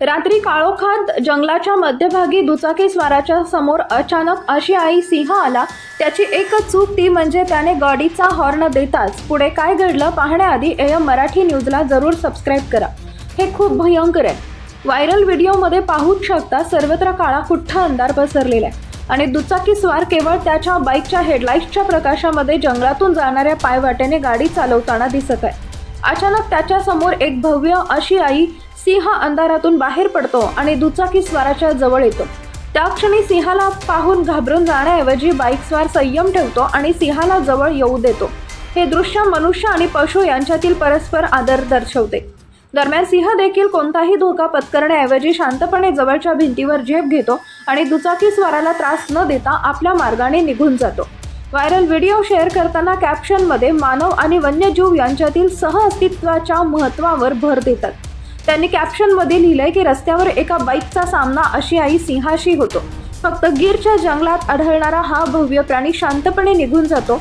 रात्री काळोखात जंगलाच्या मध्यभागी दुचाकी स्वाराच्या समोर अचानक अशी आई सिंह आला. त्याची एकच चूक ती म्हणजे त्याने गाडीचा हॉर्न देताच. पुढे काय घडलं पाहण्याआधी एम मराठी न्यूजला जरूर सबस्क्राईब करा. हे खूप भयंकर आहे. व्हायरल व्हिडिओमध्ये पाहूच शकता सर्वत्र काळा कुठ्ठा अंधार पसरलेला आहे. आणि दुचाकी स्वार केवळ त्याच्या बाईकच्या हेडलाईट्सच्या प्रकाशामध्ये जंगलातून जाणाऱ्या पायवाटेने गाडी चालवताना दिसत आहे. अचानक त्याच्यासमोर एक भव्य अशी आई सिंह अंधारातून बाहेर पडतो आणि दुचाकी स्वाराच्या जवळ येतो. त्या क्षणी सिंहाला पाहून घाबरून जाण्याऐवजी बाईकस्वार संयम ठेवतो आणि सिंहाला जवळ येऊ देतो. हे दृश्य मनुष्य आणि पशु यांच्यातील परस्पर आदर दर्शवते. दरम्यान सिंह देखील कोणताही धोका पत्करण्याऐवजी शांतपणे जवळच्या भिंतीवर झेप घेतो आणि दुचाकी स्वाराला त्रास न देता आपल्या मार्गाने निघून जातो. व्हायरल व्हिडिओ शेअर करताना कॅप्शनमध्ये मानव आणि वन्यजीव यांच्यातील सहअस्तित्वाच्या महत्त्वावर भर देतात. त्यांनी कॅप्शनमध्ये लिहिलंय की रस्त्यावर एका बाईकचा सामना अशी आई सिंहाशी होतो. फक्त गिरच्या जंगलात आढळणारा हा भव्य प्राणी शांतपणे निघून जातो.